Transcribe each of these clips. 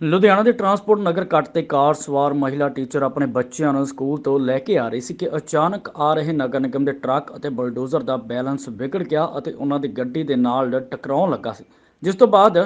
ਲੁਧਿਆਣਾ ਦੇ ਟਰਾਂਸਪੋਰਟ ਨਗਰ ਕੱਟ ਤੇ ਕਾਰ ਸਵਾਰ ਮਹਿਲਾ ਟੀਚਰ ਆਪਣੇ ਬੱਚਿਆਂ ਨੂੰ ਸਕੂਲ ਤੋਂ ਲੈ ਕੇ ਆ ਰਹੀ ਸੀ ਕਿ ਅਚਾਨਕ ਆ ਰਹੇ ਨਗਰ ਨਿਗਮ ਦੇ ਟਰੱਕ ਅਤੇ ਬਲਡੋਜ਼ਰ ਦਾ ਬੈਲੈਂਸ ਵਿਗੜ ਗਿਆ ਅਤੇ ਉਹਨਾਂ ਦੀ ਗੱਡੀ ਦੇ ਨਾਲ ਟਕਰਾਉਣ ਲੱਗਾ ਸੀ। ਜਿਸ ਤੋਂ ਬਾਅਦ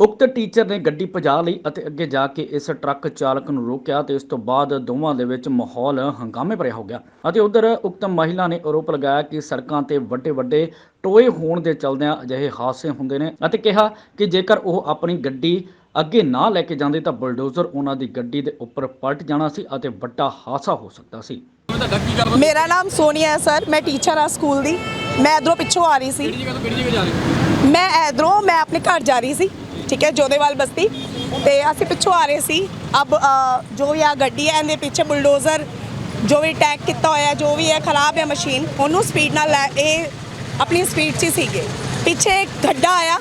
ਉਕਤ ਟੀਚਰ ਨੇ ਗੱਡੀ ਭਜਾ ਲਈ ਅਤੇ ਅੱਗੇ ਜਾ ਕੇ ਇਸ ਟਰੱਕ ਚਾਲਕ ਨੂੰ ਰੋਕਿਆ ਤੇ ਇਸ ਤੋਂ ਬਾਅਦ ਦੋਵਾਂ ਦੇ ਵਿੱਚ ਮਾਹੌਲ ਹੰਗਾਮੇ ਭਰਿਆ ਹੋ ਗਿਆ ਅਤੇ ਉਧਰ ਉਕਤ ਮਹਿਲਾ ਨੇ ਆਰੋਪ ਲਗਾਇਆ ਕਿ ਸੜਕਾਂ ਤੇ ਵੱਡੇ ਵੱਡੇ ਟੋਏ ਹੋਣ ਦੇ ਚਲਦਿਆਂ ਅਜਿਹੇ ਹਾਦਸੇ ਹੁੰਦੇ ਨੇ ਅਤੇ ਕਿਹਾ ਕਿ ਜੇਕਰ ਉਹ ਆਪਣੀ ਗੱਡੀ ਅੱਗੇ ਨਾ ਲੈ ਕੇ ਜਾਂਦੇ ਤਾਂ ਬੁਲਡੋਜ਼ਰ ਉਹਨਾਂ ਦੀ ਗੱਡੀ ਦੇ ਉੱਪਰ ਪਲਟ ਜਾਣਾ ਸੀ ਅਤੇ ਵੱਡਾ ਹਾਦਸਾ ਹੋ ਸਕਦਾ ਸੀ। ਮੇਰਾ ਨਾਮ ਸੋਨੀਆ ਹੈ ਸਰ ਮੈਂ ਟੀਚਰ ਆ ਸਕੂਲ ਦੀ। ਮੈਂ ਇਧਰੋਂ ਪਿੱਛੋਂ ਆ ਰਹੀ ਸੀ। ਜਗ੍ਹਾ ਤੋਂ ਕਿਹੜੀ ਜਗ੍ਹਾ ਜਾ ਰਹੇ ਮੈਂ ਇਧਰੋਂ ਮੈਂ ਆਪਣੇ ਘਰ ਜਾ ਰਹੀ ਸੀ। ਠੀਕ ਹੈ ਜੋਧੇਵਾਲ ਬਸਤੀ। ਤੇ ਅਸੀਂ ਪਿੱਛੋਂ ਆ ਰਹੇ ਸੀ। ਅਬ ਅ, ਜੋ ਵੀ ਆ ਗੱਡੀ ਹੈ ਇਹਦੇ ਪਿੱਛੇ ਬੁਲਡੋਜ਼ਰ ਜੋ ਵੀ ਟੈਗ ਕੀਤਾ ਹੋਇਆ ਜੋ ਵੀ ਹੈ ਖਰਾਬ ਹੈ ਮਸ਼ੀਨ ਉਹਨੂੰ ਸਪੀਡ ਨਾਲ ਲੈ ਇਹ ਆਪਣੀ ਸਪੀਡ 'ਚ ਹੀ ਸੀਗੇ। ਪਿੱਛੇ ਇੱਕ ਖੱਡਾ ਆਇਆ।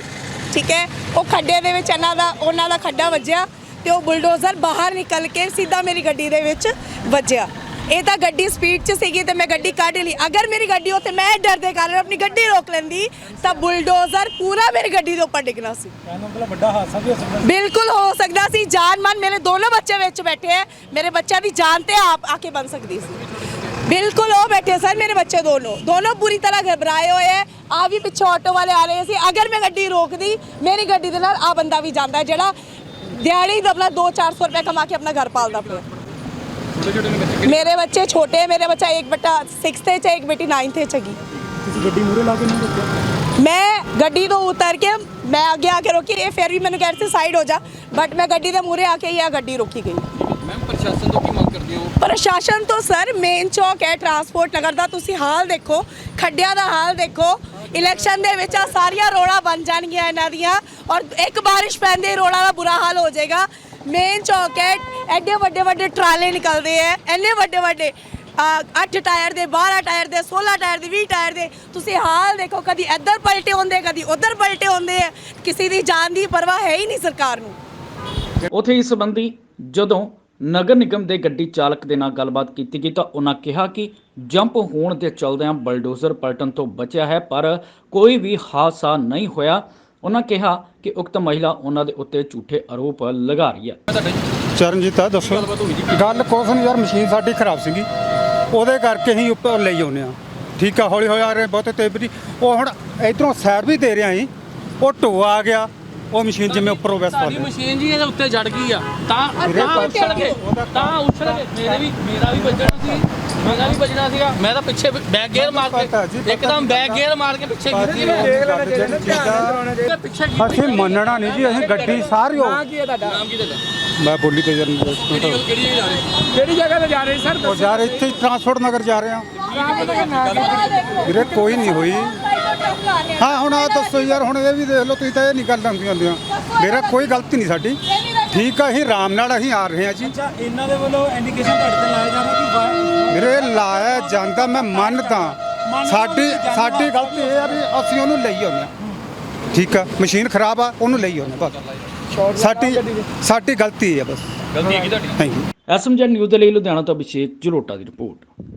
ਠੀਕ ਹੈ? ਉਹ ਖੱਡੇ ਦੇ ਵਿੱਚ ਇਹਨਾਂ ਦਾ ਉਹਨਾਂ ਦਾ ਖੱਡਾ ਵੱਜਿਆ ਤੇ ਉਹ ਬੁਲਡੋਜ਼ਰ ਬਾਹਰ ਨਿਕਲ ਕੇ ਸਿੱਧਾ ਮੇਰੀ ਗੱਡੀ ਦੇ ਵਿੱਚ ਵੱਜਿਆ। ਇਹ ਤਾਂ ਗੱਡੀ ਸਪੀਡ 'ਚ ਸੀਗੀ ਤੇ ਮੈਂ ਗੱਡੀ ਕੱਢ ਲਈ। ਅਗਰ ਮੇਰੀ ਗੱਡੀ ਉੱਥੇ ਮੈਂ ਡਰ ਦੇ ਕਾਰਨ ਆਪਣੀ ਗੱਡੀ ਰੋਕ ਲੈਂਦੀ ਤਾਂ ਬੁਲਡੋਜ਼ਰ ਪੂਰਾ ਮੇਰੀ ਗੱਡੀ ਦੇ ਉੱਪਰ ਡਿੱਗਣਾ ਸੀ। ਬਿਲਕੁਲ ਹੋ ਸਕਦਾ ਸੀ। ਜਾਨ ਮਨ ਮੇਰੇ ਦੋਨੋਂ ਬੱਚੇ ਵਿੱਚ ਬੈਠੇ ਹੈ ਮੇਰੇ ਬੱਚਿਆਂ ਦੀ ਜਾਨ ਤੇ ਆਪ ਆ ਕੇ ਬਣ ਸਕਦੀ ਸੀ। ਬਿਲਕੁਲ ਉਹ ਬੈਠੇ ਸਰ ਮੇਰੇ ਬੱਚੇ ਦੋਨੋਂ। ਦੋਨੋਂ ਪੂਰੀ ਤਰ੍ਹਾਂ ਘਬਰਾਏ ਹੋਏ ਹੈ ਆ ਵੀ ਪਿੱਛੇ ਆਟੋ ਵਾਲੇ ਆ ਰਹੇ ਸੀ। ਅਗਰ ਮੈਂ ਗੱਡੀ ਰੋਕਦੀ ਮੇਰੀ ਗੱਡੀ ਦੇ ਨਾਲ ਆ ਬੰਦਾ ਵੀ ਜਾਂਦਾ ਜਿਹੜਾ ਦਿਹਾੜੀ ਦਾ ਆਪਣਾ 2-400 ਰੁਪਏ ਕਮਾ ਕੇ ਆਪਣਾ ਘਰ ਪਾਲਦਾ ਪਿਆ। ਮੇਰੇ ਬੱਚੇ ਛੋਟੇ ਮੇਰੇ ਬੱਚਾ ਇੱਕ ਬੇਟਾ 6th ਤੇ ਚ ਇੱਕ ਬੇਟੀ 9th ਤੇ ਚ ਹੈਗੀ। ਤੁਸੀਂ ਗੱਡੀ ਮੂਰੇ ਲਾ ਕੇ ਨਹੀਂ ਰੁਕਿਆ ਗੱਡੀ ਤੋਂ ਉਤਰ ਕੇ ਮੈਂ ਅੱਗੇ ਆ ਕੇ ਰੋਕੀ ਇਹ ਫਿਰ ਵੀ ਮੈਨੂੰ ਕਹਿ ਰਹੇ ਸੀ ਸਾਈਡ ਹੋ ਜਾ। ਬਟ ਮੈਂ ਗੱਡੀ ਦੇ ਮੂਹਰੇ ਆ ਕੇ ਹੀ ਆ ਗੱਡੀ ਰੋਕੀ ਗਈ। ਮੈਮ ਪ੍ਰਸ਼ਾਸਨ ਤੋਂ ਕੀ ਮੰਗ ਕਰਦੇ ਹੋ? ਪ੍ਰਸ਼ਾਸਨ ਤੋਂ ਸਰ ਮੇਨ ਚੌਕ ਹੈ ਟਰਾਂਸਪੋਰਟ ਨਗਰ ਦਾ। ਤੁਸੀਂ ਹਾਲ ਦੇਖੋ ਖੱਡਿਆਂ ਦਾ ਹਾਲ ਦੇਖੋ। ਇਲੈਕਸ਼ਨ ਦੇ ਵਿੱਚ ਆ ਸਾਰੀਆਂ ਰੋੜਾ ਬਣ ਜਾਣਗੀਆਂ ਇਹਨਾਂ ਦੀਆਂ ਔਰ ਇੱਕ ਬਾਰਿਸ਼ ਪੈਂਦੇ ਰੋੜਾ ਦਾ ਬੁਰਾ ਹਾਲ ਹੋ ਜਾਏਗਾ। ਮੇਨ ਚੌਕ ਹੈ ਐਡੇ ਵੱਡੇ ਵੱਡੇ ਟਰਾਲੇ ਨਿਕਲਦੇ ਐ ਐਨੇ ਵੱਡੇ ਵੱਡੇ 8 ਟਾਇਰ ਦੇ 12 ਟਾਇਰ ਦੇ 16 ਟਾਇਰ ਦੇ 20 ਟਾਇਰ ਦੇ ਤੁਸੀਂ ਹਾਲ ਦੇਖੋ ਕਦੀ ਇੱਧਰ ਪਲਟੇ ਹੁੰਦੇ ਕਦੀ ਉੱਧਰ ਪਲਟੇ ਹੁੰਦੇ ਆ। ਕਿਸੇ ਦੀ ਜਾਨ ਦੀ ਪਰਵਾਹ ਹੈ ਹੀ ਨਹੀਂ ਸਰਕਾਰ ਨੂੰ। ਉਥੇ ਇਸ ਸੰਬੰਧੀ ਜਦੋਂ ਨਗਰ ਨਿਗਮ ਦੇ ਗੱਡੀ ਚਾਲਕ ਦੇ ਨਾਲ ਗੱਲਬਾਤ ਕੀਤੀ ਗਈ ਤਾਂ ਉਹਨਾਂ ਕਿਹਾ ਕਿ ਜੰਪ ਹੋਣ ਦੇ ਚਲਦਿਆਂ ਬਲਡੋਜ਼ਰ ਪਲਟਣ ਤੋਂ ਬਚਿਆ ਹੈ ਪਰ ਕੋਈ ਵੀ ਹਾਦਸਾ ਨਹੀਂ ਹੋਇਆ। ਉਹਨਾਂ ਕਿਹਾ ਕਿ ਉਕਤ ਮਹਿਲਾ ਉਹਨਾਂ ਦੇ ਉੱਤੇ ਝੂਠੇ ਆਰੋਪ ਲਗਾ ਰਹੀ ਹੈ। ਚਰਨਜੀਤ ਆ ਦੱਸੋ। ਗੱਲ ਕੁਛ ਨਹੀਂ ਯਾਰ ਮਸ਼ੀਨ ਸਾਡੀ ਖਰਾਬ ਸੀਗੀ। ਉਹਦੇ ਕਰਕੇ ਹੀ ਉੱਪਰ ਲਈ ਆਉਂਦੇ ਆ ਠੀਕ ਆ ਹੌਲੀ ਹੌਲੀ ਆ ਰਹੇ ਬਹੁਤੇ ਤੇਜ਼ੀ ਉਹ ਹੁਣ ਇਧਰੋਂ ਸਾਈਡ ਵੀ ਦੇ ਰਿਹਾ ਸੀ ਉਹ ਢੋ ਆ ਗਿਆ। ਉਹ ਮਸ਼ੀਨ ਜਿਵੇਂ ਉੱਪਰੋਂ ਵੈਸ ਪਾ ਮਸ਼ੀਨ ਜੀ ਇਹਦੇ ਉੱਤੇ ਜੜ ਗਈ ਆ। ਤਾਂ ਤਾਂ ਉਛਲ ਗਏ। ਤਾਂ ਉਛਲ ਗਏ। ਮੇਰੇ ਵੀ ਮੇਰਾ ਵੀ ਵੱਜਣਾ ਸੀ। ਮੇਰਾ ਵੀ ਵੱਜਣਾ ਸੀਗਾ। ਮੈਂ ਤਾਂ ਪਿੱਛੇ ਬੈਕ ਗੇਅਰ ਮਾਰ ਕੇ ਇੱਕਦਮ ਬੈਕ ਗੇਅਰ ਮਾਰ ਕੇ ਪਿੱਛੇ ਕੀਤੀ ਮੈਂ ਅਸੀਂ ਪਿੱਛੇ ਕੀਤੀ ਮੰਨਣਾ ਨਹੀਂ ਜੀ ਅਸੀਂ ਗੱਡੀ ਸਾਰੀ ਉਹ ਨਾਮ ਕੀ ਤੁਹਾਡਾ? ਮੈਂ ਬੋਲੀ ਤੇ ਜਨ ਕਿਹੜੀ ਜਗ੍ਹਾ ਜਾ ਰਹੇ ਕਿਹੜੀ ਜਗ੍ਹਾ ਤੇ ਜਾ ਰਹੇ ਸਰ? ਉਹ ਯਾਰ ਇੱਥੇ ਹੀ ਟਰਾਂਸਪੋਰਟ ਨਗਰ ਜਾ ਰਹੇ ਆ ਵੀਰੇ ਕੋਈ ਨਹੀਂ ਹੋਈ। ਹਾਂ ਹੁਣ ਆ ਦੱਸੋ ਯਾਰ ਹੁਣ ਇਹ ਵੀ ਦੇਖ ਲਓ ਤੁਸੀਂ ਤਾਂ ਇਹ ਨਹੀਂ ਗੱਲ ਹੁੰਦੀਆਂ ਹੁੰਦੀਆਂ ਮੇਰਾ ਕੋਈ ਗਲਤੀ ਨਹੀਂ ਸਾਡੀ। ਠੀਕ ਆ ਅਸੀਂ ਆਰਾਮ ਨਾਲ ਅਸੀਂ ਆ ਰਹੇ ਹਾਂ ਜੀ। ਅੱਛਾ ਇਹਨਾਂ ਦੇ ਵੱਲੋਂ ਇੰਡੀਕੇਸ਼ਨ ਤੁਹਾਡੇ ਤੇ ਲਾਇਆ ਜਾ ਰਿਹਾ ਕਿ ਵੀਰੇ ਲਾਇਆ ਜਾਂਦਾ ਮੈਂ ਮੰਨਦਾ। ਸਾਡੀ ਸਾਡੀ ਗਲਤੀ ਇਹ ਆ ਵੀ ਅਸੀਂ ਉਹਨੂੰ ਲਈ ਆਉਂਦੇ ਹਾਂ। ਠੀਕ ਆ ਮਸ਼ੀਨ ਖਰਾਬ ਆ ਉਹਨੂੰ ਲਈ ਆਉਂਦੇ ਬਸ। ਸਾਡੀ ਸਾਡੀ ਗਲਤੀ ਹੈ ਬਸ। ਗਲਤੀ ਹੈਗੀ ਤੁਹਾਡੀ? ਥੈਂਕ ਯੂ ਨਿਊਜ਼ ਦੇ ਲਈ ਲੁਧਿਆਣਾ ਤੋਂ ਅਭਿਸ਼ੇਕ ਜਲੋਟਾ ਦੀ ਰਿਪੋਰਟ।